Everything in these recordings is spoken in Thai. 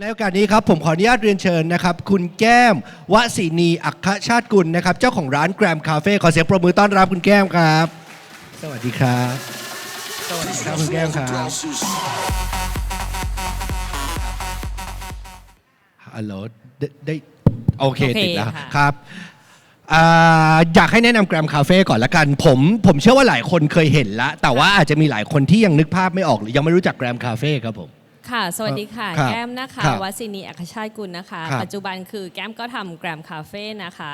ในโอกาสนี้ครับผมขออนุญาตเรียนเชิญนะครับคุณแก้มวสินีอัคชาติกุลนะครับเจ้าของร้านแกรมคาเฟ่ขอเสียงปรบมือต้อนรับคุณแก้มครับ สวัสดีครับ สวัสดีครับคุณแก้มครับฮัลโหลได้ได้โอเคติดแล้วค่ะครับอ่าอยากให้แนะนำแกรมคาเฟ่ก่อนละกันผมผมเชื่อว่าหลายคนเคยเห็นละแต่ว่าอาจจะมีหลายคนที่ยังนึกภาพไม่ออกหรือยังไม่รู้จักแกรมคาเฟ่ครับผม ค่ะ สวัสดีค่ะ ครับแก้มนะคะครับวัสินีอัคชาติกุลนะคะ ครับปัจจุบันคือแก้มก็ทำแกรมคาเฟ่นะคะ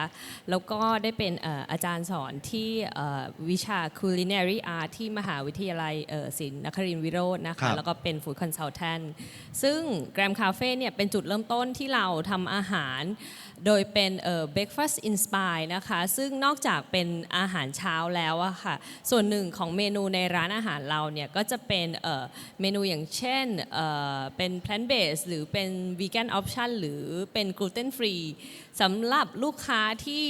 แล้วก็ได้เป็นเอ่ออาจารย์สอนที่เอ่อวิชา culinary art ที่มหาวิทยาลัยเอ่อศิลป์นครินทรวิโรจน์นะครัคะ บ แล้วก็เป็น food consultant ซึ่งแกรมคาเฟ่เนี่ยเป็นจุดเริ่มต้นที่เราทำอาหาร โดยเป็นเอ่อ breakfast inspire นะคะ ซึ่งนอกจากเป็นอาหารเช้าแล้วอะค่ะ ส่วนหนึ่งของเมนูในร้านอาหารเราเนี่ยก็จะเป็นเอ่อเมนูอย่างเช่นเอ่อเป็น plant based หรือเป็น vegan option หรือเป็น gluten free สำหรับลูกค้าที่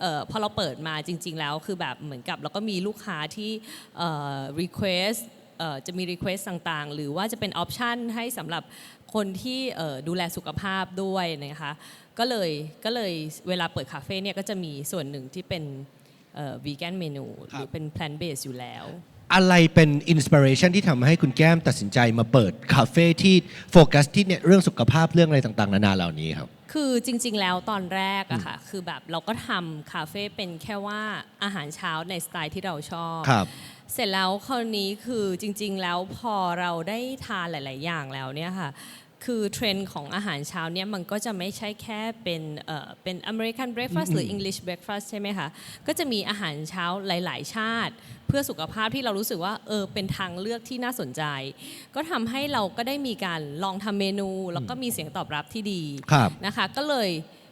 เอ่อพอเราเปิดมาจริง ๆ แล้วคือแบบเหมือนกับเราก็มีลูกค้าที่เอ่อ request เอ่อ จะมี request ต่างๆ หรือว่าจะเป็น option ให้สำหรับคนที่เอ่อดูแลสุขภาพด้วยนะคะก็เลยก็เลยเวลาเปิดคาเฟ่เนี่ยก็จะมีส่วนหนึ่งที่เป็นวีแกนเมนูหรือเป็น plant based อยู่แล้ว อะไรเป็นอินสปิเรชันที่ทำให้คุณแก้มตัดสินใจมาเปิดคาเฟ่ที่โฟกัสที่เนี่ยเรื่องสุขภาพเรื่องอะไรต่างๆ นานาเหล่านี้ครับ คือจริง ๆ แล้วตอนแรกอะค่ะ คือแบบเราก็ทำคาเฟ่เป็นแค่ว่าอาหารเช้าในสไตล์ที่เราชอบครับ เสร็จแล้วคราวนี้คือจริง ๆ แล้วพอเราได้ทานหลาย ๆ อย่างแล้วเนี่ยค่ะคือเทรนด์ของอาหารเช้าเนี่ยมันก็จะไม่ใช่แค่เป็นเอ่อเป็นอเมริกันเบร a ฟาสต์หรือ English breakfast ใช่ไหมคะก็จะมีอาหารเช้าหลาย ๆ ชาติ เพื่อสุขภาพที่เรารู้สึกว่าเออเป็นทางเลือกที่น่าสนใจ ก็ทำให้เราก็ได้มีการลองทำเมนู แล้วก็มีเสียงตอบรับที่ดีครับนะคะ ก็เลย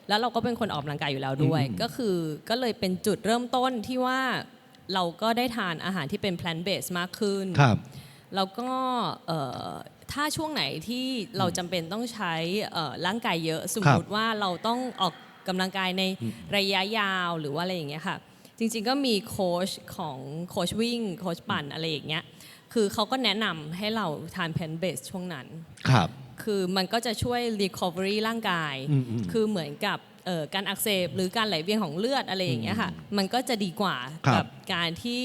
แล้วเราก็เป็นคนออกกำลังกายอยู่แล้วด้วย ก็คือก็เลยเป็นจุดเริ่มต้นที่ว่า เราก็ได้ทานอาหารที่เป็น plant based มากขึ้น ครับ แล้วก็เอ่อถ้าช่วงไหนที่เราจำเป็นต้องใช้เอ่อร่างกายเยอะ สมมติว่าเราต้องออกกำลังกายในระยะยาวหรือว่าอะไรอย่างเงี้ยค่ะ จริงๆก็มีโค้ชของโค้ชวิ่งโค้ชปั่นอะไรอย่างเงี้ย คือเขาก็แนะนำให้เราทาน plant based ช่วงนั้น ครับ คือมันก็จะช่วย recovery ร่างกายอืมอืมคือเหมือนกับเอ่อ การอักเสบหรือการไหลเวียนของเลือดอะไรอย่างเงี้ยค่ะมันก็จะดีกว่าครับกัการที่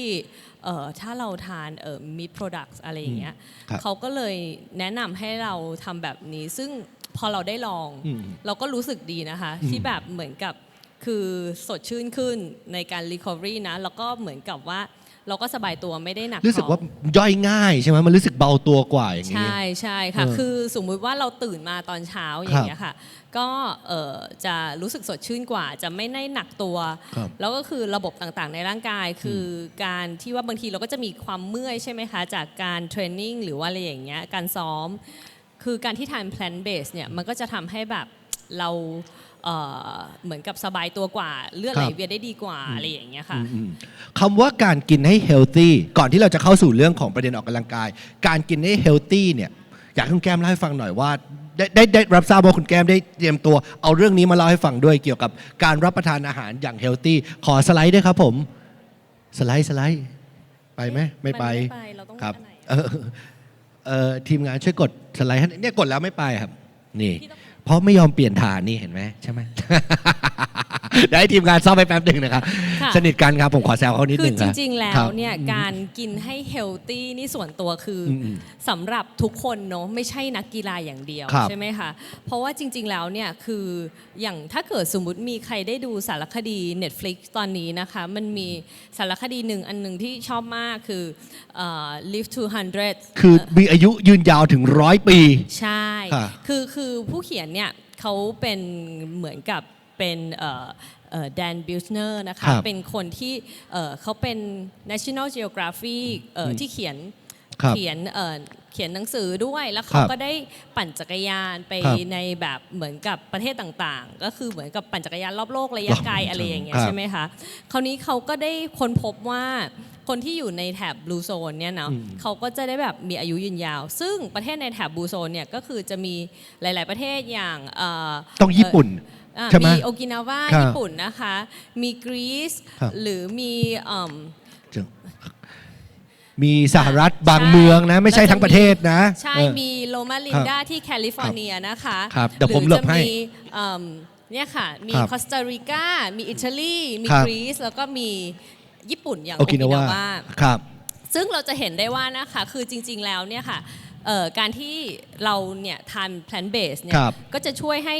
เอ่อถ้าเราทานเอ่อ meat products อะไรอย่างเงี้ยครับเขาก็เลยแนะนำให้เราทำแบบนี้ ซึ่งพอเราได้ลองอืมเราก็รู้สึกดีนะคะ ที่แบบเหมือนกับคือสดชื่นขึ้นในการ recovery นะ แล้วก็เหมือนกับว่า เราก็สบายตัวไม่ได้หนักรู้สึกท้องว่าย่อยง่ายใช่ไหมมันรู้สึกเบาตัวกว่าอย่างนี้ใช่ใช่ค่ะเออคือสมมุติว่าเราตื่นมาตอนเช้าอย่างเงี้ยค่ะ ก็เอ่อจะรู้สึกสดชื่นกว่า จะไม่ได้หนักตัวครับแล้วก็คือระบบต่างๆ ในร่างกาย คือการที่ว่าบางทีเราก็จะมีความเมื่อยใช่ไหมคะ จากการเทรนนิ่งหรือว่าอะไรอย่างเงี้ยการซ้อม คือการที่ทาน plant based เนี่ยมันก็จะทำให้แบบ เราเอ่อเหมือนกับสบายตัวกว่า เลือดไหลครับเวียนได้ดีกว่าอะไรอย่างเงี้ยค่ะอืมคำว่าการกินให้เฮลตี้ก่อนที่เราจะเข้าสู่เรื่องของประเด็นออกกำลังกาย การกินให้เฮลตี้เนี่ยอยากให้คุณแก้มเล่าให้ฟังหน่อยว่าได้ได้ได้รับทราบว่าคุณแก้มได้เตรียมตัว เอาเรื่องนี้มาเล่าให้ฟังด้วยเกี่ยวกับการรับประทานอาหารอย่างเฮลตี้ขอสไลด์ด้วยครับผมสไลด์สไลด์ไปไหมไม่ไปมันไม่ไปเราต้องครับอันไหนเออเออทีมงานช่วยกดสไลด์ให้เนี่ยกดแล้วไม่ไปครับ นี่พี่ต้อง เพราะไม่ยอมเปลี่ยนฐานนี่เห็นไหมใช่ไหม ได้ทีมงานซ่อมไปแป๊บหนึ่งนะครับ ค่ะ สนิทกันครับผมขอแซวเขานิดคืหอนึ่งจครับริง ๆ แล้ครัวบเนี่ยการกินให้เฮลตี้นี่ส่วนตัวคืออมสำหรับทุกคนเนาะไม่ใช่นักกีฬาอย่างเดียวครับใช่ไหมคะเพราะว่าจริง ๆ แล้วเนี่ยคืออย่างถ้าเกิดสมมุติมีใครได้ดูสารคดี Netflix ตอนนี้นะคะ มันมีสารคดีหนึ่งอันหนึ่งที่ชอบมากคือเอ่อ Live to 100คือมีอายุยืนยาวถึงร้อยปี ใช่ ค่ะคือคือผู้เขียนเนี่ยเขาเป็นเหมือนกับ เป็นแดนบิลเนอร์นะคะครับเป็นคนที่เอ่อเขาเป็น National Geographic เอ่ออที่เขียนครับเขียนเอ่อเขียนหนังสือด้วยแล้วคเขารับก็ได้ปั่นจักรยานไปครับในแบบเหมือนกับประเทศต่างๆ ก็คือเหมือนกับปั่นจักรยานรอบโลกระยะไกลอะไรอย่างเงี้ยครับใช่ไหมคะคราวนี้เขาก็ได้ค้นพบว่าคนที่อยู่ในแถบบลูโซนเนี่ยเนาะอืม เขาก็จะได้แบบมีอายุยืนยาว ซึ่งประเทศในแถบบลูโซนเนี่ยก็คือจะมีหลาย ๆประเทศอย่างเต้องญี่ปุ่น อะใช่ไหมมีโอกินาวาครับญี่ปุ่นนะคะ มีกรีซครับ หรือมีเอิ่มจึงมีสหรัฐบางเมืองนะ ไม่ใช่ทั้งประเทศนะใช่เออ มีโลมาลินดาที่แคลิฟอร์เนียนะคะครับเดี๋ยวผมหลบให้รือจะมีเอิ่มเนี่ยค่ะ มีครับคอสตาริกา มีอิตาลี มีครับ กรีซแล้วก็มีญี่ปุ่นอย่างโอโอกิกินาวานาวาครับ ซึ่งเราจะเห็นได้ว่านะคะ คือจริง ๆ แล้วเนี่ยค่ะเอ่อ การที่เราเนี่ยทาน plant based เนี่คยรับก็จะช่วยให้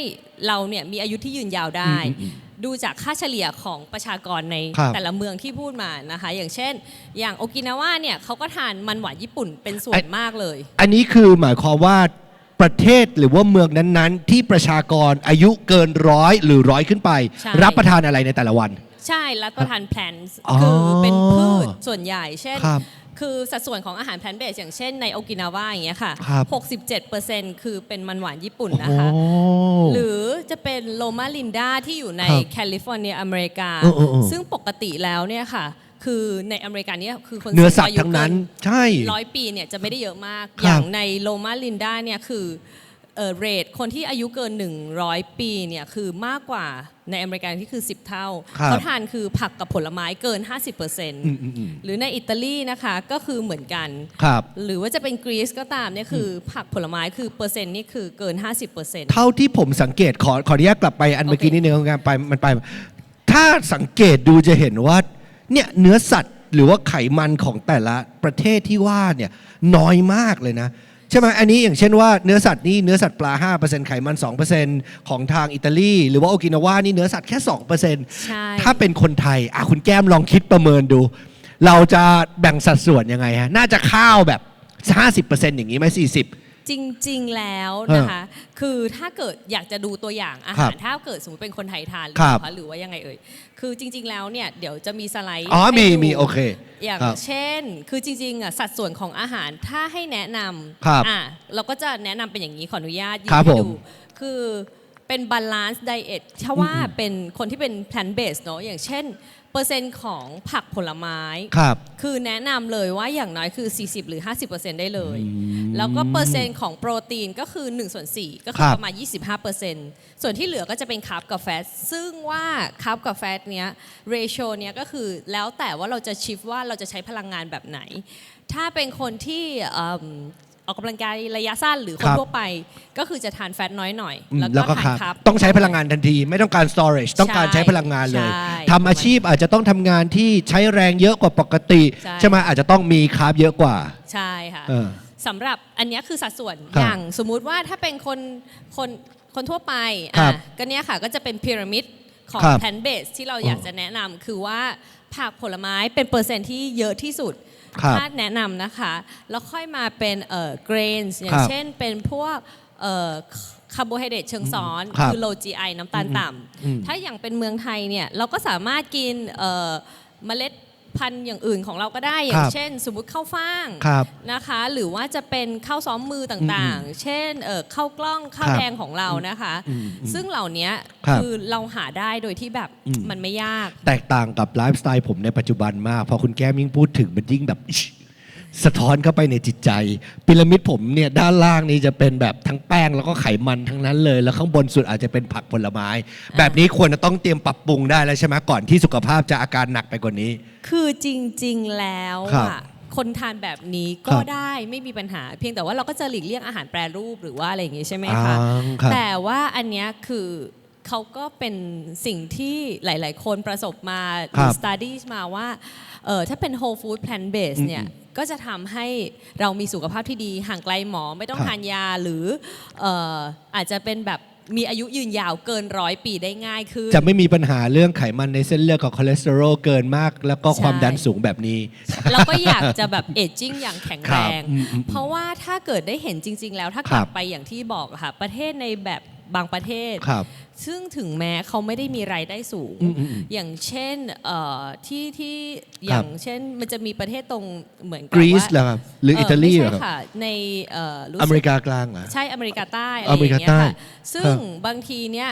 เราเนี่ยมีอายุที่ยืนยาวได้อืมอืมดูจากค่าเฉลี่ยของประชากรในครับแต่ละเมืองที่พูดมานะคะ อย่างเช่น อย่างโอกินาวาเนี่ยเขาก็ทานมันหวานญี่ปุ่นเป็นส่วนมากเลย อันนี้คือหมายความว่าประเทศหรือว่าเมืองนั้นๆ ที่ประชากรอายุเกินร้อยหรือร้อยขึ้นไปใช่รับประทานอะไรในแต่ละวัน ใช่รับประทาน plants อ๋อคือเป็นพืชส่วนใหญ่เช่น ครับคือสัดส่วนของอาหาร plant based อย่างเช่นในโอกินาวาอย่างเงี้ยค่ะ ครับ67%คือเป็นมันหวานญี่ปุ่นโอ้นะคะหรือจะเป็นโลมาลินดาที่อยู่ในครับแคลิฟอร์เนียอเมริกา เออเออเออ ซึ่งปกติแล้วเนี่ยค่ะ คือในอเมริกาเนี่ยคือคนเนื้อสัตสูว์ทั้งนั้น ใช่ ร้อยปีเนี่ยจะไม่ได้เยอะมาก ครับอย่างในโลมาลินดาเนี่ยคือ เออเรทคนที่อายุเกิน 100 ปีเนี่ยคือมากกว่าในอเมริกาที่คือ 10 เท่า ครับเขาทานคือผักกับผลไม้เกิน 50%อืมอืมอืมหรือในอิตาลีนะคะก็คือเหมือนกัน ครับ หรือว่าจะเป็นกรีซก็ตามเนี่ยคืออผักผลไม้คือเปอร์เซ็นต์นี่คือเกิน 50%เท่าที่ผมสังเกตขอขออนุญาตกลับไปอันเมื่อกี้โอเคนิดนึงงานไปมันไป ถ้าสังเกตดูจะเห็นว่าเนี่ยเนื้อสัตว์หรือว่าไขมันของแต่ละประเทศที่ว่าเนี่ยน้อยมากเลยนะ ใช่ไหมอันนี้อย่างเช่นว่าเนื้อสัตว์นี่เนื้อสัตว์ปลา 5%ไขมัน 2%ของทางอิตาลี หรือว่าโอกินาวานี่เนื้อสัตว์แค่2%ใช่ถ้าเป็นคนไทยอะคุณแก้มลองคิดประเมินดู เราจะแบ่งสัดส่วนยังไงฮะน่าจะข้าวแบบ 50%อย่างนี้ไหม40 จริงๆแล้วนะคะ คือถ้าเกิดอยากจะดูตัวอย่างอาครัหารบถ้าเกิดสมมติเป็นคนไทยทานหรือครับเปล่าคะหรือว่ายังไงเอ่ยคือจริง ๆแล้วเนี่ยเดี๋ยวจะมีสไลด์อ๋อมีให้ดูมีโอเค อย่างครับเช่น คือจริงๆอะสัดส่วนของอาหารถ้าให้แนะนครับำอะเราก็จะแนะนำเป็นอย่างนี้ขออนุญาตยืนครับให้ผมดูคือเป็นบาลานซ์ไดเอทถ้าว่าเป็นคนที่เป็น plant based เนอะอย่างเช่น เปอร์เซ็นต์ของผักผลไม้ ครับ คือแนะนำเลยว่าอย่างน้อยคือ 40 หรือ 50%ได้เลย แล้วก็เปอร์เซ็นต์ของโปรตีนก็คือ1ส่วน4ก็คือครับประมาณ 25%ส่วนที่เหลือก็จะเป็นคาร์บกับแฟต ซึ่งว่าคาร์บกับแฟตเนี้ยเรโชเนี้ยก็คือแล้วแต่ว่าเราจะชิฟว่าเราจะใช้พลังงานแบบไหน ถ้าเป็นคนที่เอิ่ม ออกกำลังกายระยะสั้นหรือคคนรับทั่วไป ก็คือจะทานแฟตน้อยหน่อยอืมแล้วแล้วก็ก็ทานครับคาร์บต้องใช้พลังงานทันที ไม่ต้องการ storage ต้องการใช้พลังงานเลยใช่ทำอาชีพอาจจะต้องทำงานที่ใช้แรงเยอะกว่าปกติใช่ใช่ไหมอาจจะต้องมีคาร์บเยอะกว่า ใช่ค่ะเออสำหรับอันเนี้ยคือสัดส่วนครับอย่างสมมุติว่าถ้าเป็นคนคนคนทั่วไปครัอะบก็เนี้ยค่ะก็จะเป็นพีระมิดของครับแพนเบสที่เราอยากจะแนะนำคือว่าผักผลไม้เป็นเปอร์เซ็นต์ที่เยอะที่สุด ครับถ้าแนะนำนะคะ แล้วค่อยมาเป็นเอ่อเกรนส์อย่าคงรับเช่นเป็นพวกเอ่อคาร์โบไฮเดรตเชิงซ้อนครับ คือ low GI น้ำตาลต่อืมำถ้าอย่างเป็นเมืองไทยเนี่ย เราก็สามารถกินเอ่อเมล็ด พันธุ์อย่างอื่นของเราก็ได้ อย่าคงรับเช่น สมมุติข้าวฟ่างครับนะคะ หรือว่าจะเป็นข้าวซ้อมมือต่างๆ เช่นเอ่อข้าวกล้องข้าวครับแดงของเรานะคะอืมอืมซึ่งเหล่านี้ครับ คือเราหาได้โดยที่แบบอืมมันไม่ยาก แตกต่างกับไลฟ์สไตล์ผมในปัจจุบันมาก พอคุณแก้มยิ่งพูดถึงมันยิ่งแบบอิ๊ช สะท้อนเข้าไปในจิตใจพีระมิดผมเนี่ยด้านล่างนี้จะเป็นแบบทั้งแป้งแล้วก็ไขมันทั้งนั้นเลย แล้วข้างบนสุดอาจจะเป็นผักผลไม้ แบบนี้ควรจะต้องเตรียมปรับปรุงได้แล้วใช่ไหมก่อนที่สุขภาพจะอาการหนักไปกว่านี้ คือจริง ๆ แล้วครับอะคนทานแบบนี้คก็รับได้ไม่มีปัญหา เพียงแต่ว่าเราก็จะหลีกเลี่ยงอาหารแปรรูปหรือว่าอะไรอย่างงี้ใช่ไหมอ่าคะครับ แต่ว่าอันเนี้ยคือเขาก็เป็นสิ่งที่หลาย ๆ คนประสบมาหครัรืบอ studies มาว่าเออถ้าเป็น whole food plant based อืมเนี่ย ก็จะทำให้เรามีสุขภาพที่ดีห่างไกลหมอไม่ต้องครับทานยาหรือเอ่ออาจจะเป็นแบบมีอายุยืนยาวเกินร้อยปีได้ง่ายขึ้นจะไม่มีปัญหาเรื่องไขมันในเส้นเลือดกับคอเลสเตอรอลเกินมาก แล้วก็ใช่ความดันสูงแบบนี้ เราก็อยากจะแบบเอจจิ้งอย่างแข็งคแรรับงอืมอืมเพราะว่าถ้าเกิดได้เห็นจริง ๆ แล้วถ้ากครัลับบไปอย่างที่บอกอะค่ะ ประเทศในแบบบางประเทศครับ ซึ่งถึงแม้เขาไม่ได้มีรายได้สูงอืมอืมอืมอย่างเช่นเอ่อที่ที่อย่างเช่นมันจะมีประเทศตรงเหมือนกักรีซว่าเหรอครับหรืออิตาลีเหรอไม่ครับใช่ค่ะในเอ่อรู้อสึเมริกกากลางเหรอใช่อเมริกาใต้อะไรออเมริย่างกาเงี้ยใต้ค่ะซึ่งบางทีเนี่ย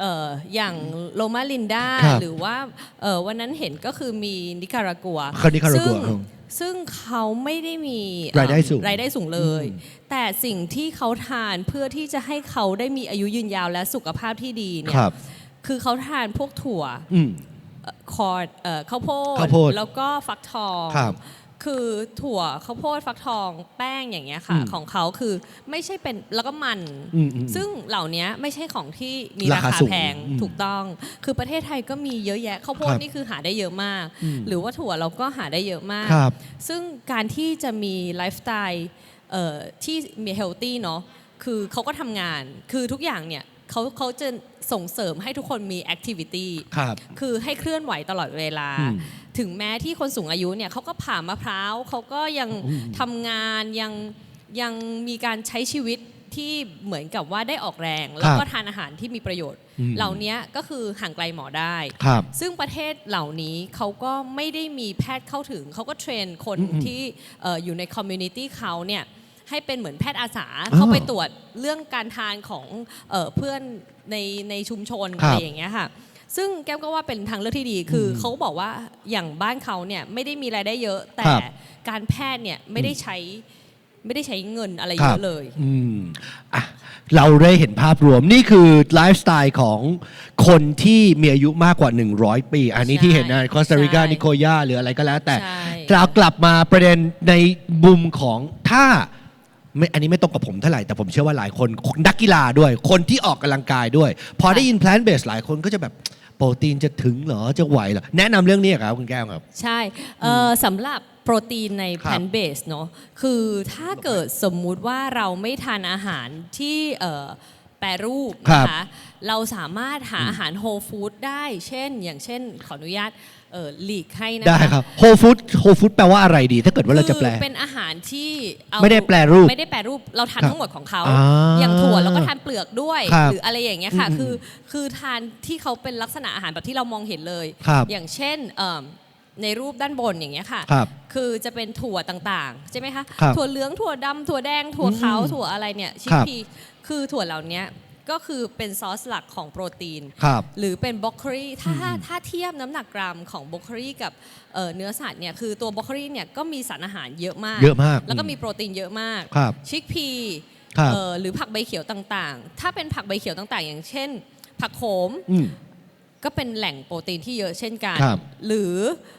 เอ่ออย่างโลมาลินดาครับหรือว่าเอ่อวันนั้นเห็นก็คือมีนิการากัวคนนิการากัวซึ่งอืม ซึ่งเขาไม่ได้มีรายได้สูงรายได้สูงเลยอืมแต่สิ่งที่เขาทานเพื่อที่จะให้เขาได้มีอายุยืนยาวและสุขภาพที่ดีเนี่คยรับคือเขาทานพวกถั่วอืมเอ่อ คอร์ดเอ่อข้าวโพดข้าวโพดแล้วก็ฟักทองครับคือถั่วข้าวโพดฟักทองแป้งอย่างเงี้ยค่ะอืมของเขาคือไม่ใช่เป็นแล้วก็มันอืมอืมซึ่งเหล่านี้ไม่ใช่ของที่มีราราคาคาสูงแพงอืมถูกต้อง คือประเทศไทยก็มีเยอะแยะข้าวโพดครับนี่คือหาได้เยอะมากอืมหรือว่าถั่วเราก็หาได้เยอะมากครับซึ่งการที่จะมีไลฟ์สไตล์เอ่อที่มีเฮลตี้เนาะคือเขาก็ทำงานคือทุกอย่างเนี่ย เขาเขาจะส่งเสริมให้ทุกคนมีแอคทิวิตี้ครับ คือให้เคลื่อนไหวตลอดเวลา อืมถึงแม้ที่คนสูงอายุเนี่ยเขาก็ผ่ามะพร้าวเขาก็ยังอืม ทำงานยังยังมีการใช้ชีวิตที่เหมือนกับว่าได้ออกแรง แล้วก็ทานอาหารที่มีประโยชน์ อืมเหล่านี้ก็คือห่างไกลหมอได้ ครับ ซึ่งประเทศเหล่านี้เขาก็ไม่ได้มีแพทย์เข้าถึง เขาก็เทรนคนอืมที่เอ่ออยู่ในคอมมูนิตี้เขาเนี่ย ให้เป็นเหมือนแพทย์อาสาอ๋อเข้าไปตรวจเรื่องการทานของเอ่อเพื่อนในในชุมชนครัอะบไรอย่างเงี้ยค่ะซึ่งแก้มก็ว่าเป็นทางเลือกที่ดีคืออมเขาบอกว่าอย่างบ้านเขาเนี่ยไม่ได้มีรายได้เยอะแต่ครับการแพทย์เนี่ยไม่ได้ใช้ไม่ได้ใช้เงินอะไรคเยรับอะเลยอืมอะเราได้เห็นภาพรวมนี่คือไลฟ์สไตล์ของคนที่มีอายุมากกว่า 100 ปี อันนี้ใช่ที่เห็นนะคอสตาริกาใช่นิโคยาหรืออะไรก็แล้วแต่ใช่เรากลับมาประเด็นในมุมของถ้า ไม่อันนี้ไม่ตรงกับผมเท่าไหร่แต่ผมเชื่อว่าหลายคนนักกีฬาด้วย คนที่ออกกำลังกายด้วย พอได้ยิน plant based หลายคนก็จะแบบโปรตีนจะถึงเหรอจะไหวเหรอแนะนำเรื่องนี้ครับคุณแก้วครับ ใช่เอ่อสำหรับโปรตีนในครับ plant based เนอะคือถ้าเกิดสมมุติว่าเราไม่ทานอาหารที่เอ่อ แปรรูปครับนะคะเราสามารถหาอาหารโฮลฟู้ดได้ เช่น อย่างเช่น ขออนุญาตเอ่อหลีกให้นะคะได้ครับโฮฟู้ดโฮฟู้ดแปลว่าอะไรดี ถ้าเกิดว่าเราจะแปลคือเป็นอาหารที่เอาไม่ได้แปรรูปไม่ได้แปรรูปเราทานครับทั้งหมดของเขาอ่าอย่างถั่วเราก็ทานเปลือกด้วยครับหรืออะไรอย่างเงี้ยค่ะอืมคือคือทานที่เขาเป็นลักษณะอาหารแบบที่เรามองเห็นเลยครับอย่างเช่นเอิ่มในรูปด้านบนอย่างเงี้ยค่ะครับคือจะเป็นถั่วต่างๆ ใช่ไหมคะครับถั่วเหลือง ถั่วดำถั่วแดง ถั่วขาวอืมถั่วอะไรเนี่ย ชิคครับพี คือถั่วเหล่านี้ก็คือเป็นซอสหลักของโปรตีน ครับ หรือเป็นบรอกโคลีถ้าถ้าเทียบน้ำหนักกรัมของบรอกโคลีกับเอ่อเนื้อสัตว์เนี่ยคือตัวบรอกโคลีเนี่ยก็มีสารอาหารเยอะมาก เยอะมาก แล้วก็มีโปรตีนเยอะมาก ครับ ชิคพีครับเอ่อหรือผักใบเขียวต่างๆ ถ้าเป็นผักใบเขียวต่างๆ อย่างเช่น ผักโขมอืมก็เป็นแหล่งโปรตีนที่เยอะเช่นกันครับหรือ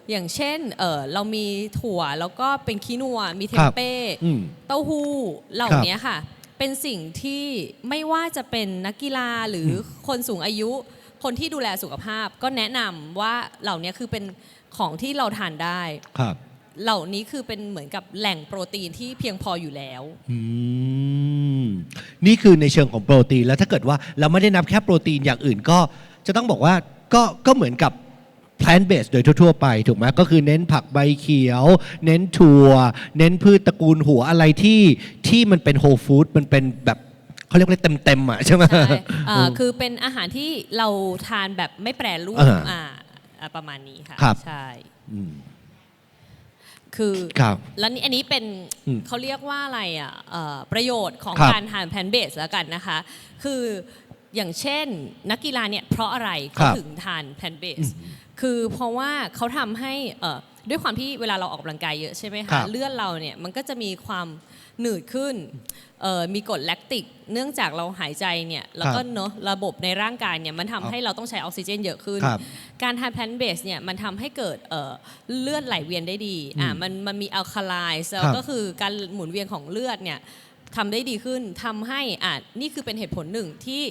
อย่างเช่นเอ่อเรามีถั่วแล้วก็เป็นคีนัว มีเทครัมบเป้อืมเต้าหู้เหล่าครับนี้ค่ะ เป็นสิ่งที่ไม่ว่าจะเป็นนักกีฬาหรืออคนสูงอายุ คนที่ดูแลสุขภาพ ก็แนะนำว่าเหล่านี้คือเป็นของที่เราทานได้ ครับ เหล่านี้คือเป็นเหมือนกับแหล่งโปรตีนที่เพียงพออยู่แล้ว อืม นี่คือในเชิงของโปรตีน แล้วถ้าเกิดว่าเราไม่ได้นับแค่โปรตีนอย่างอื่นก็ จะต้องบอกว่าก็ก็เหมือนกับ plant based โดยทั่วๆไปถูกไหมก็คือเน้นผักใบเขียว เน้นถั่ว เน้นพืชตระกูลหัวอะไรที่ที่มันเป็น whole food มันเป็นแบบเขาเรียกว่าเต็มๆอะใช่ไหมใช่เอ่อคือเป็นอาหารที่เราทานแบบไม่แปรรูปอ่าอ่าอ่าประมาณนี้ค่ะครับ ใช่ อืม คือครับแล้วนี่อันนี้เป็นอืมเขาเรียกว่าอะไรอะเอ่อประโยชน์ของครับการทานแพนเบสแล้วกันนะคะ คืออย่างเช่นนักกีฬาเนี่ยเพราะอะไรคเขารับถึงทานแพนเบส คือเพราะว่าเขาทำให้เอ่อด้วยความที่เวลาเราออกกำลังกายเยอะใช่ไหมครัคะบเลือดเราเนี่ยมันก็จะมีความหนืดขึ้นเอ่อมีกรดแลคติก เนื่องจากเราหายใจเนี่ยแล้วก็เนอะระบบในร่างกายเนี่ยมันทำให้เราต้องใช้ออกซิเจนเยอะขึ้นครับการทานแพลนเบสเนี่ยมันทำให้เกิดเอ่อเลือดไหลเวียนได้ดีอ่ามันมันมีอัลคาไลซ์ครับก็คือการหมุนเวียนของเลือดเนี่ย ทำได้ดีขึ้นทำให้อ่านี่คือเป็นเหตุผลหนึ่งที่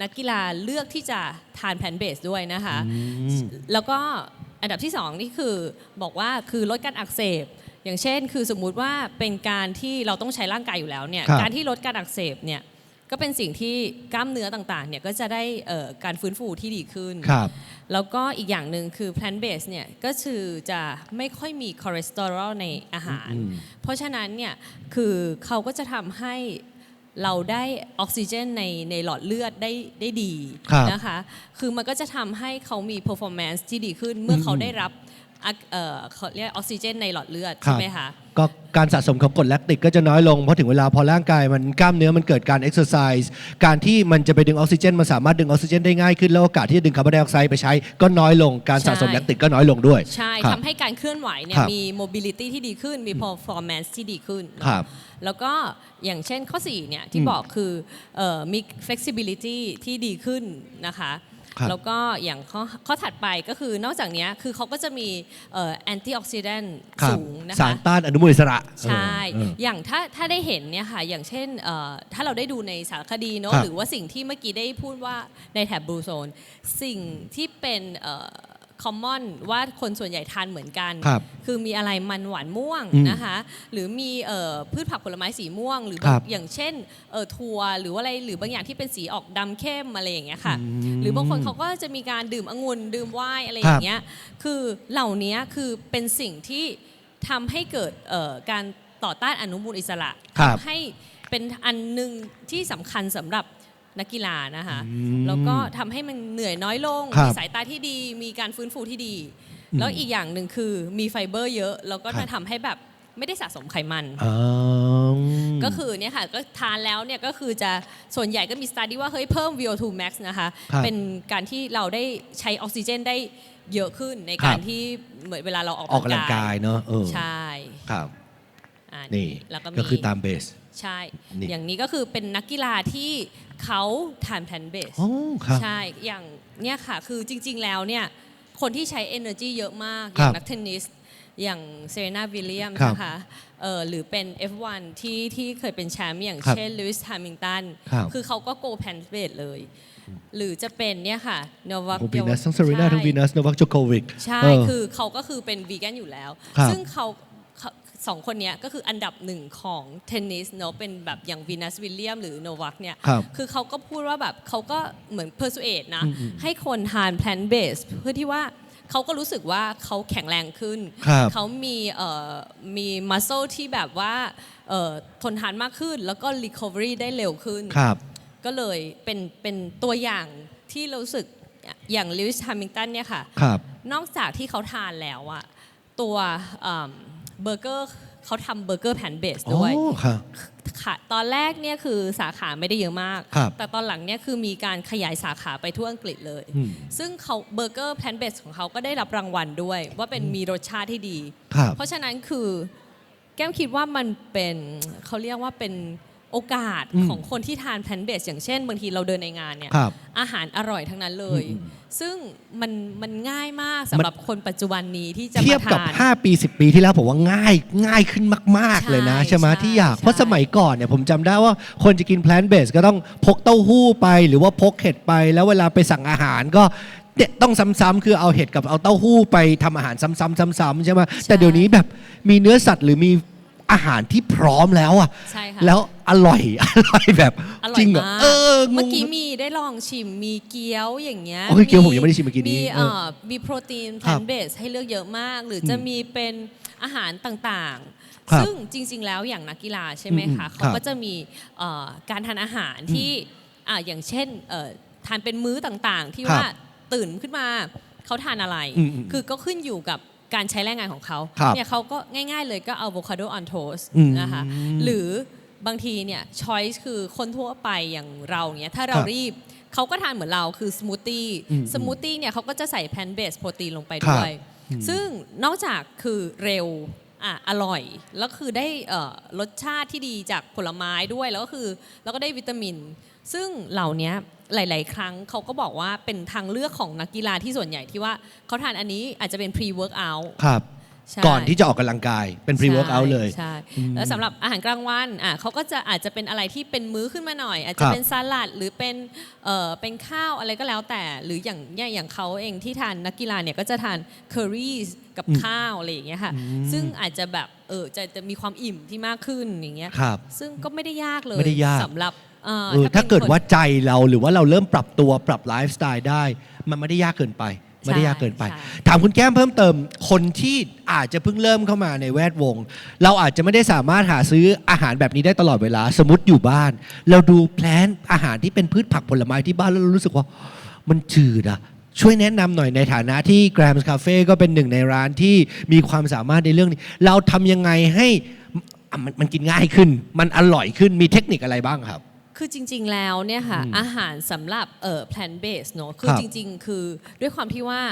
นักกีฬาเลือกที่จะทานแพลนเบสด้วยนะคะ แล้วก็อันดับที่สองนี่คือบอกว่าคือลดการอักเสบ อย่างเช่น คือสมมุติว่าเป็นการที่เราต้องใช้ร่างกายอยู่แล้วเนี่ย ครับ การที่ลดการอักเสบเนี่ย ก็เป็นสิ่งที่กล้ามเนื้อต่างๆเนี่ยก็จะได้เอ่อการฟื้นฟูที่ดีขึ้น ครับแล้วก็อีกอย่างหนึ่งคือ plant based เนี่ยก็คือจะไม่ค่อยมีคอเลสเตอรอลในอาหารอืมเพราะฉะนั้นเนี่ยคือเขาก็จะทำให้เราได้ออกซิเจนในในหลอดเลือดได้ได้ดีครับนะคะ คือมันก็จะทำให้เขามี performance ที่ดีขึ้นเมื่อเขาได้รับอะ เอ่อเขาเรียกออกซิเจนในหลอดเลือดครับใช่ไหมคะ ก็การสะสมของกรดแลคติกก็จะน้อยลงเพราะถึงเวลาพอร่างกายมันกล้ามเนื้อมันเกิดการเอ็กซ์ไซส์การที่มันจะไปดึงออกซิเจนมันสามารถดึงออกซิเจนได้ง่ายขึ้นแล้วโอกาสที่จะดึงคาร์บอนไดออกไซด์ไปใช้ก็น้อยลงการสะสมใช่ แลคติกก็น้อยลงด้วยใช่ครับ ทำให้การเคลื่อนไหวเนี่คยรับ มี mobility ที่ดีขึ้นมี performance ที่ดีขึ้นเนอะครับ แล้วก็อย่างเช่นข้อ 4 เนี่ยที่อืมบอกคือเออมี flexibility ที่ดีขึ้นนะคะครับ แล้วก็อย่างข้อข้อถัดไปก็คือนอกจากเนี้ยคือเขาก็จะมีเอ่อแอนตี้ออกซิแดนต์ครับสูงนะสาคะรต้านอนุมูลอิสระ ใช่เอออย่างถ้าถ้าได้เห็นเนี่ยค่ะอย่างเช่นเอ่อถ้าเราได้ดูในสารคดีเนอะครับหรือว่าสิ่งที่เมื่อกี้ได้พูดว่าในแถบบลูโซน สิ่งที่เป็น คอมมอนว่าคนส่วนใหญ่ทานเหมือนกันครับคือมีอะไรมันหวานม่วงอืมนะคะหรือมีเอ่อพืชผักผลไม้สีม่วง หรือครับอย่างเช่นเอ่อถั่วหรือว่าอะไรหรือบางอย่างที่เป็นสีออกดำเข้มอะไรอย่างเงี้ยค่ะ อืมหรือบางคนเขาก็จะมีการดื่มองุ่นดื่มไวน์อะไรอครับย่างเงี้ยคือเหล่านี้คือเป็นสิ่งที่ทำให้เกิดเอ่อการต่อต้านอนุมูลอิสระครับ ทำให้เป็นอันหนึ่งที่สำคัญสำหรับ นักกีฬานะคะอืมแล้วก็ทำให้มันเหนื่อยน้อยลงครับมีสายตาที่ดีมีการฟื้นฟูที่ดี แล้วอีกอย่างหนึ่งคือมีไฟเบอร์เยอะ แล้วก็ครัจะบทำให้แบบไม่ได้สะสมไขมันอ๋อก็คือเนี่ยค่ะก็ทานแล้วเนี่ยก็คือจะส่วนใหญ่ก็มีสตาร์ดี้ว่าเฮ้ยเพิ่ม VO2 max นะคะครับเป็นการที่เราได้ใช้ออกซิเจนได้เยอะขึ้นในครัการบที่เหมือนเวลาเราออกออกกำลังกายเนอะเออใช่ ครับอ่านี่ แล้วก็ก็คือมีตามเบส ใช่ นี่อย่างนี้ก็คือเป็นนักกีฬาที่เขาทานแพนเบสอ๋อครับใช่ อย่างเนี่ยค่ะ คือจริง ๆ แล้วเนี่ย คนที่ใช้ energy เยอะมาก อครัย่าบงนักเทนนิส อย่างเซเรนาวิลเลียมครับนะคะเออหรือเป็น F1 ที่ที่เคยเป็นแชมป์อย่างครับเช่นล e วิส h ฮมิงตันครับคือเขาก็โกแพนเบสเลย หรือจะเป็นเนี่ยค่ะโนวัคโอ้วีนัสทั้งเซรีนาทั้งวีนัสโนวัคโจโควิกใช่เออคือเขาก็คือเป็นวีแกนอยู่แล้ว ครับซึ่งเขาเขา สองคนเนี้ยก็คืออันดับหนึ่งของเทนนิสเนาะเป็นแบบอย่างวีนัสวิลเลียมหรือโนวัคเนี่ยครับคือเขาก็พูดว่าแบบเขาก็เหมือนเพอร์ a เอนะอืมอืมให้คนทานแพลนเบสเพื่อที่ว่าเขาก็รู้สึกว่าเขาแข็งแรงขึ้นครับเขามีเอ่อมีมัสโซที่แบบว่าเอ่อทนทานมากขึ้น แล้วก็ recovery ได้เร็วขึ้นครับก็เลยเป็นเป็นตัวอย่างที่เรารู้สึกอย่างลิวิส h ฮมิงตันเนี่ยค่ะครับนอกจากที่เขาทานแล้วอะตัว เบอร์เกอร์เขาทำเบอร์เกอร์แผ่นเบสอ๋อด้วยครับค่ะตอนแรกเนี่ยคือสาขาไม่ได้เยอะมาก ครับแต่ตอนหลังเนี่ยคือมีการขยายสาขาไปทั่วอังกฤษเลย อืมซึ่งเขาเบอร์เกอร์แพนเบสของเขาก็ได้รับรางวัลด้วย ว่าเป็นมีรสชาติที่ดี ครับ เพราะฉะนั้นคือแก้มคิดว่ามันเป็นเขาเรียกว่าเป็น โอกาสอืมของคนที่ทานแพนเบสอย่างเช่นบางทีเราเดินในงานเนี่ยครับอาหารอร่อยทั้งนั้นเลยอืมซึ่งมันมันง่ายมากสำหรับคนปัจจุบันนี้ที่จะเทียบมากับทาน5ปี 10 ปีที่แล้วผมว่าง่ายง่ายขึ้นมาก ๆ เลยนะ ใช่ใช่ไหมใช่ที่อยากใช่เพราะสมัยก่อนเนี่ยผมจำได้ว่าคนจะกินแพลนเบสก็ต้องพกเต้าหู้ไป หรือว่าพกเห็ดไป แล้วเวลาไปสั่งอาหารก็เนี่ยต้องซ้ำๆคือเอาเห็ดกับเอาเต้าหู้ไปทำอาหารซ้ำๆซ้ำๆใช่ไหมแต่เดี๋ยวนี้แบบมีเนื้อสัตว์หรือมีอาหารที่พร้อมแล้วอะใช่ค่ะแล้ว อร่อย อร่อยแบบอร่จอริยงเหรอมากเอองงเมื่อกี้มีได้ลองชิมมีเกี๊ยวอย่างเงี้ยโอ้ยเกี๊ยวผมยังไม่ได้ชิมเมื่อกี้นี้มีเอเอ่ออมีโปรตีนแพครันบเบสให้เลือกเยอะมาก หรือจะมีเป็นอาหารต่างครับๆซึ่งจริงๆแล้วอย่างนักกีฬาใช่ไหมอืมคะๆเขาครับก็จะมีเอ่อการทานอาหารที่อ่าอย่างเช่นเอ่อทานเป็นมื้อต่างๆ ที่ครับว่าตื่นขึ้นมาเขาทานอะไร อืมๆคือก็ขึ้นอยู่กับการใช้แรงงานของเขาครับเนี่ยเขาก็ง่ายๆเลยก็เอาอะโวคาโดออนโทสอืมนะคะหรือ บางทีเนี่ยช้อยส์คือคนทั่วไปอย่างเราเนี่ยถ้าเราครับรีบเขาก็ทานเหมือนเราคือสมูทตี้อืมสมูทตี้เนี่ยเขาก็จะใส่แพนเบสโปรตีนลงไปครับด้วย ซึ่งนอกจากคือเร็วอะอร่อย แล้วคือได้เอ่อรสชาติที่ดีจากผลไม้ด้วย แล้วก็คือแล้วก็ได้วิตามิน ซึ่งเหล่านี้หลาย ๆ ครั้งเขาก็บอกว่าเป็นทางเลือกของนักกีฬาที่ส่วนใหญ่ที่ว่าเขาทานอันนี้อาจจะเป็น pre workout ครับ ใช่ ก่อนที่จะออกกำลังกายเป็น pre workout เลย ใช่ใช่แล้วสำหรับอาหารกลางวันอะเขาก็จะอาจจะเป็นอะไรที่เป็นมื้อขึ้นมาหน่อย อาจคจะรับเป็นสลัดหรือเป็นเอ่อเป็นข้าวอะไรก็แล้วแต่ หรืออย่างเนี่ยอย่างเขาเองที่ทานนักกีฬาเนี่ยก็จะทานเคอรี่กับข้าวอะไรอย่างเงี้ยค่ะซึ่งอาจจะแบบเออจะจะมีความอิ่มที่มากขึ้นอย่างเงี้ยครับซึ่งก็ไม่ได้ยากเลยไม่ได้ยาก สำหรับเอ่อเออป็นถ้าเกิดคน ว่าใจเราหรือว่าเราเริ่มปรับตัวปรับไลฟ์สไตล์ได้ มันไม่ได้ยากเกินไป ไม่ได้ยากเกินไปใช่ถามคุณแก้มเพิ่มเติม คนที่อาจจะเพิ่งเริ่มเข้ามาในแวดวง เราอาจจะไม่ได้สามารถหาซื้ออาหารแบบนี้ได้ตลอดเวลา สมมติอยู่บ้าน เราดูแพลนอาหารที่เป็นพืชผักผลไม้ที่บ้านแล้วเรารู้สึกว่ามันจืดอะช่วยแนะนำหน่อยในฐานะที่ Grams Cafe ก็เป็นหนึ่งในร้านที่มีความสามารถในเรื่องนี้ เราทำยังไงให้อะมันมันกินง่ายขึ้น มันอร่อยขึ้นมีเทคนิคอะไรบ้างครับ คือจริง ๆ แล้วเนี่ยค่ะอืมอาหารสำหรับเอ่อ plant based เนอะคือครับจริง ๆ คือด้วยความที่ว่า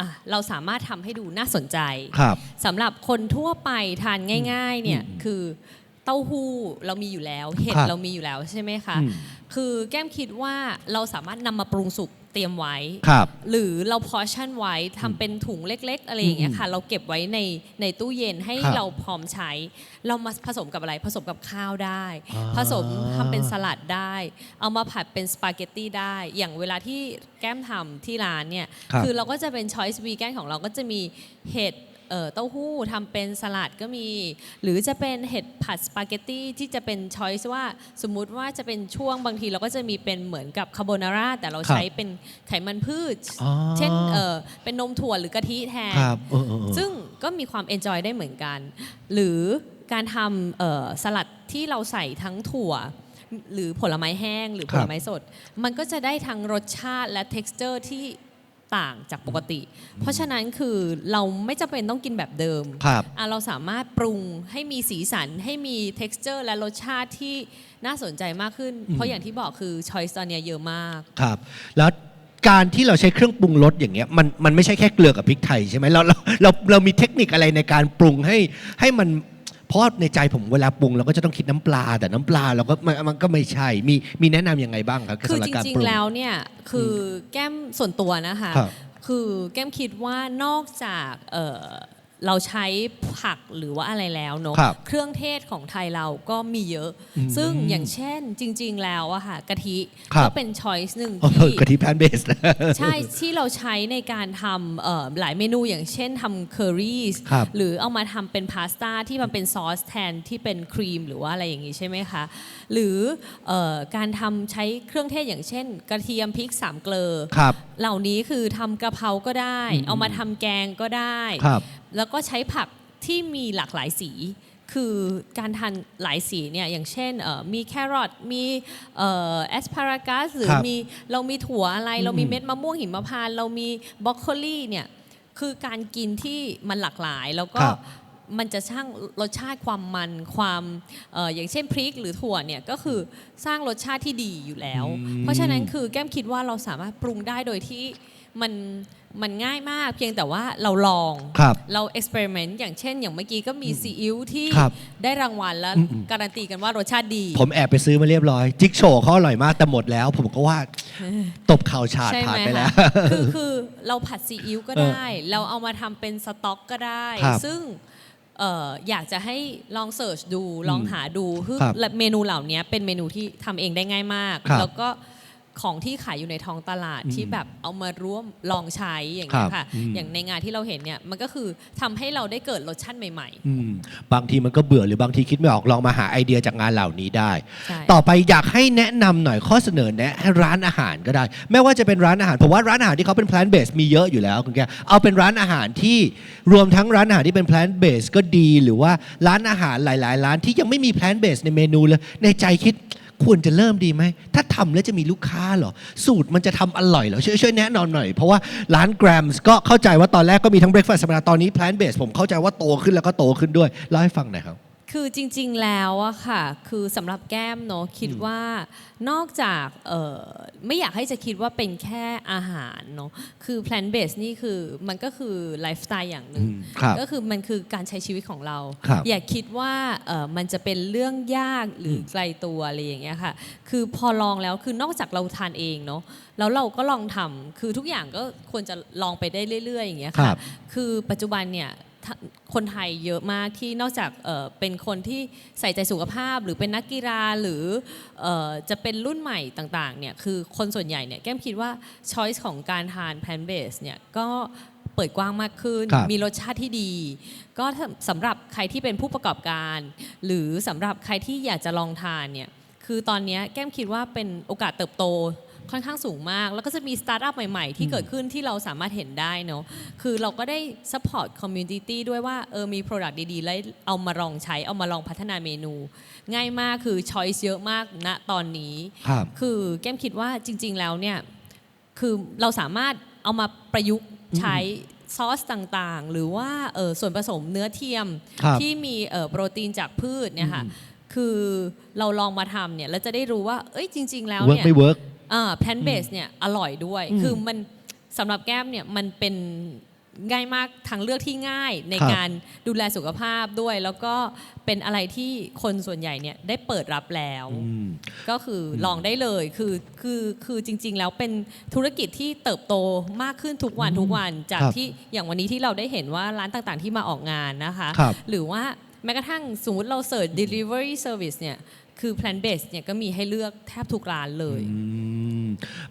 อะเราสามารถทำให้ดูน่าสนใจครับ สำหรับคนทั่วไปทานง่าย ๆ เนี่ยอืมคือเต้าหู้เรามีอยู่แล้ว เห็ดครับเรามีอยู่แล้วใช่ไหมคะ อืม คือแก้มคิดว่าเราสามารถนำมาปรุงสุกเตรียมไว้ ครับ หรือเราพอชั่นไว้ทำเป็นถุงเล็ก ๆ อะไรอย่างเงี้ยค่ะ เราเก็บไว้ในในตู้เย็นให้ครับเราพร้อมใช้ เรามาผสมกับอะไรผสมกับข้าวได้ อ่า ผสมทำเป็นสลัดได้ เอามาผัดเป็นสปาเกตตี้ได้ อย่างเวลาที่แก้มทำที่ร้านเนี่ยครับ อเราก็จะเป็นช้อยส์วีแกนของเราก็จะมีเห็ด เอ่อเต้าหู้ทำเป็นสลัดก็มี หรือจะเป็นเห็ดผัดสปาเกตตี้ที่จะเป็นช้อยส์ว่าสมมุติว่าจะเป็นช่วงบางทีเราก็จะมีเป็นเหมือนกับคาโบนาร่าแต่เราครับใช้เป็นไขมันพืช อ๋อเช่นเออเป็นนมถั่วหรือกะทิแทน ครับเออเออเออ ซึ่งก็มีความเอนจอยได้เหมือนกัน หรือการทำเอ่อสลัดที่เราใส่ทั้งถั่ว หรือผลไม้แห้งหรือคผรับลไม้สด มันก็จะได้ทั้งรสชาติและ t e x t อร์ที่ ต่างจากปกติ เพราะฉะนั้นคือเราไม่จำเป็นต้องกินแบบเดิมครับ อะเราสามารถปรุงให้มีสีสันให้มี t e x t อร์และรสชาติที่น่าสนใจมากขึ้น เพราะอย่างที่บอกคือช้อยส์ตอนเนี้ยเยอะมาก ครับ แล้วการที่เราใช้เครื่องปรุงรสอย่างเงี้ยมันมันไม่ใช่แค่เกลือกับพริกไทยใช่ไหมเราเราเราเรามีเทคนิคอะไรในการปรุงให้ให้มัน เพราะในใจผมเวลาปรุงเราก็จะต้องคิดน้ำปลา แต่น้ำปลาเราก็มันมันก็ไม่ใช่ มีมีแนะนำยังไงบ้างครับคือสำหจการริงปรุๆแล้วเนี่ยคือแก้มส่วนตัวนะคะ ครับคือแก้มคิดว่านอกจากเอ่อ เราใช้ผักหรือว่าอะไรแล้วเนอะครับเครื่องเทศของไทยเราก็มีเยอะ อืมซึ่งอย่างเช่นจริง ๆ แล้วอะค่ะกะทิครับ ก็เป็นช้อยส์หนึ่งโอ้โหที่ กะทิแพนเบส ใช่ที่เราใช้ในการทำเอ่อหลายเมนูอย่างเช่นทำเคอรี่ครับหรือเอามาทำเป็นพาสต้าที่มันเป็นซอสแทนที่เป็นครีมหรือว่าอะไรอย่างนี้ใช่ไหมคะ หรือเออการทำใช้เครื่องเทศอย่างเช่น กระเทียมพริกสามเกลอครับเหล่านี้คือทำกะเพราก็ได้อืมเอามาทำแกงก็ได้ ครับ แล้วก็ใช้ผักที่มีหลากหลายสี คือการทานหลายสีเนี่ยอย่างเช่นเอ่อมีแครอทมีเแอสพารากัสหรือครับมีเรามีถั่วอะไรอืมเรามีเม็ดมะม่วงหิมพานต์เรามีบรอกโคลีเนี่ยคือการกินที่มันหลากหลายแล้วก็ครับมันจะสร้างรสชาติความมันความเอออย่างเช่นพริกหรือถั่วเนี่ยก็คือสร้างรสชาติที่ดีอยู่แล้วอืมเพราะฉะนั้นคือแก้มคิดว่าเราสามารถปรุงได้โดยที่มัน มันง่ายมากเพียงแต่ว่าเราลองครับเราเอ็กซ์เพร์เมนต์อย่างเช่น อย่างเมื่อกี้ก็มีซีอิ๊วที่ครับได้รางวัลแล้วอืมๆการันตีกันว่ารสชาติดี ผมแอบไปซื้อมาเรียบร้อย จิ๊กโชว์เขาอร่อยมากแต่หมดแล้ว ผมก็ว่าตบข่าวฉาดใช่ผ่านไหมไปแล้ว คะคือคือเราผัดซีอิ๊วก็เออได้ เราเอามาทำเป็นสต๊อกก็ได้ ครับซึ่งเอ่ออยากจะให้ลองเสิร์ชดูลองหาดูคือครับและเมนูเหล่านี้เป็นเมนูที่ทำเองได้ง่ายมาก ครับแล้วก็ ของที่ขายอยู่ในท้องตลาดอืมที่แบบเอามาร่วมลองใช้อย่างเงี้ยครัค่ะบอืมอย่างในงานที่เราเห็นเนี่ยมันก็คือทำให้เราได้เกิดรสชาติใหม่อืมบางทีมันก็เบื่อหรือบางทีคิดไม่ออกลองมาหาไอเดียจากงานเหล่านี้ได้ๆใช่ต่อไปอยากให้แนะนำหน่อยข้อเสนอแนะให้ร้านอาหารก็ได้ ไม่ว่าจะเป็นร้านอาหารผมว่าร้านอาหารที่เขาเป็น plant based มีเยอะอยู่แล้วคุณแกเอาเป็นร้านอาหารที่รวมทั้งร้านอาหารที่เป็น plant based ก็ดีหรือว่าร้านอาหารหลาย ๆ ร้านที่ยังไม่มี plant based ในเมนูเลยในใจคิด ควรจะเริ่มดีไหม ถ้าทำแล้วจะมีลูกค้าเหรอ สูตรมันจะทำอร่อยเหรอ ช่วยช่วยแนะนำหน่อย เพราะว่าร้านแกรมส์ก็เข้าใจว่าตอนแรกก็มีทั้งเบรคฟาสต์ธรรมดาตอนนี้แพลนเบสผมเข้าใจว่าโตขึ้นแล้วก็โตขึ้นด้วยเล่าให้ฟังหน่อยครับ คือจริงๆแล้วอะค่ะ คือสำหรับแก้มเนาะคิดว่านอกจากเอ่อไม่อยากให้จะคิดว่าเป็นแค่อาหารเนาะคือ plant based นี่คือมันก็คือไลฟ์สไตล์อย่างหนึ่งอืมครับก็คือมันคือการใช้ชีวิตของเราครับอย่าคิดว่าเอ่อมันจะเป็นเรื่องยากหรืออไกลตัวอะไรอย่างเงี้ยค่ะ คือพอลองแล้วคือนอกจากเราทานเองเนาะแล้วเราก็ลองทำคือทุกอย่างก็ควรจะลองไปได้เรื่อยๆอย่างเงี้ยครัค่ะบคือปัจจุบันเนี่ยถ้า คนไทยเยอะมากที่นอกจากเอ่อเป็นคนที่ใส่ใจสุขภาพ หรือเป็นนักกีฬาหรือเออจะเป็นรุ่นใหม่ต่างๆเนี่ยคือคนส่วนใหญ่เนี่ยแก้มคิดว่าช้อยส์ของการทาน plant based เนี่ยก็เปิดกว้างมากขึ้นครับมีรสชาติที่ดี ก็ถ้าสำหรับใครที่เป็นผู้ประกอบการ หรือสำหรับใครที่อยากจะลองทานเนี่ยคือตอนเนี้ยแก้มคิดว่าเป็นโอกาสเติบโต ค่อนข้างสูงมาก แล้วก็จะมีสตาร์ทอัพใหม่ๆ ที่เกิดขึ้นที่เราสามารถเห็นได้เนาะคือเราก็ได้ support community ด้วยว่าเออมี product ดีๆ แล้วเอามาลองใช้เอามาลองพัฒนาเมนู ง่ายมากคือ choice เยอะมากณตอนนี้ครับคือแก้มคิดว่าจริง ๆแล้วเนี่ยคือเราสามารถเอามาประยุกต์ใช้ซอสต่างๆ หรือว่าเอ่อส่วนผสมเนื้อเทียมครับที่มีเอ่อโปรตีนจากพืชเนี่ยค่ะอืมคือเราลองมาทำเนี่ยเราจะได้รู้ว่า เอ้ยจริง ๆ แล้วเวิร์กเนี่ยไม่เวิร์ก แพนเบสเนี่ยอร่อยด้วยอืมคือมันสำหรับแก้มเนี่ยมันเป็นง่ายมากทางเลือกที่ง่ายในครับการดูแลสุขภาพด้วย แล้วก็เป็นอะไรที่คนส่วนใหญ่เนี่ยได้เปิดรับแล้วอืมก็คือลองได้เลยคือคือคือจริง ๆ แล้วเป็นธุรกิจที่เติบโตมากขึ้นทุกวันทุกวันจากครับที่อย่างวันนี้ที่เราได้เห็นว่าร้านต่างๆ ที่มาออกงานนะคะ ครับ หรือว่า แม้กระทั่งสมมติเราเสิร์ช delivery service เนี่ยคือ plant based เนี่ยก็มีให้เลือกแทบทุกร้านเลย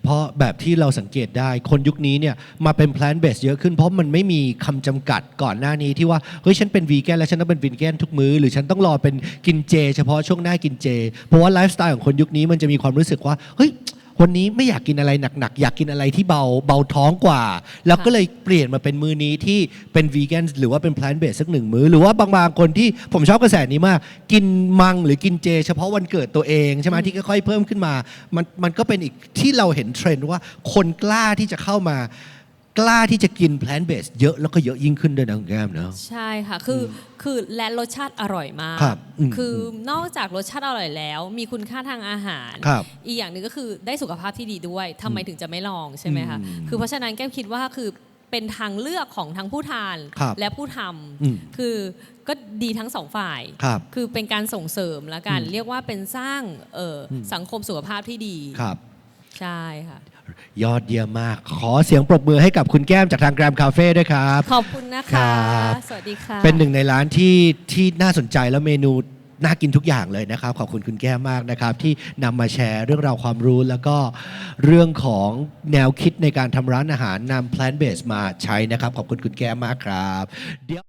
เพราะแบบที่เราสังเกตได้คนยุคนี้เนี่ยมาเป็น plant based เยอะขึ้นเพราะมันไม่มีคำจำกัดก่อนหน้านี้ที่ว่าเฮ้ยฉันเป็นวีแกนแล้วฉันต้องเป็นวีแกนทุกมื้อหรือฉันต้องรอเป็นกินเจ เฉพาะช่วงหน้ากินเจ เพราะว่าไลฟ์สไตล์ของคนยุคนี้มันจะมีความรู้สึกว่าเฮ้ย วันนี้ไม่อยากกินอะไรหนักๆ อยากกินอะไรที่เบาเบาท้องกว่า แล้วก็เลยเปลี่ยนมาเป็นมื้อนี้ที่เป็นวีแกนหรือว่าเป็น plant based สักหนึ่งมื้อ หรือว่าบางบางคนที่ผมชอบกระแสนี้มาก กินมังหรือกินเจ เฉพาะวันเกิดตัวเองใช่ไหมที่ค่อยๆเพิ่มขึ้นมา มันมันก็เป็นอีกที่เราเห็นเทรนด์ว่าคนกล้าที่จะเข้ามา กล้าที่จะกิน plant based เยอะแล้วก็เยอะยิ่งขึ้นด้วยนะคุณแก้มเนาะ ใช่ค่ะ คือคือและรสชาติอร่อยมากครับอืมคือนอกจากรสชาติอร่อยแล้ว มีคุณค่าทางอาหาร ครับอีกอย่างหนึ่งก็คือได้สุขภาพที่ดีด้วยทำไมถึงจะไม่ลองใช่ไหมคะอืมคือเพราะฉะนั้นแก้มคิดว่าคือเป็นทางเลือกของทั้งผู้ทานครับและผู้ทอืมำคือก็ดีทั้งสองฝ่าย ครับ คือเป็นการส่งเสริมและกันอืมเรียกว่าเป็นสร้างเอ่ออมสังคมสุขภาพที่ดี ครับ ใช่ค่ะ ยอดเยี่ยมมาก ขอเสียงปรบมือให้กับคุณแก้มจากทางแกรมคาเฟ่ด้วยครับ ขอบคุณนะครัคะ บ สวัสดีค่ะ เป็นหนึ่งในร้านที่ที่น่าสนใจและเมนูน่ากินทุกอย่างเลยนะครับ ขอบคุณคุณแก้มมากนะครับ ที่นำมาแชร์เรื่องราวความรู้ แล้วก็เรื่องของแนวคิดในการทำร้านอาหารนำ plant based มาใช้นะครับ ขอบคุณคุณแก้มมากครับเดี๋ยว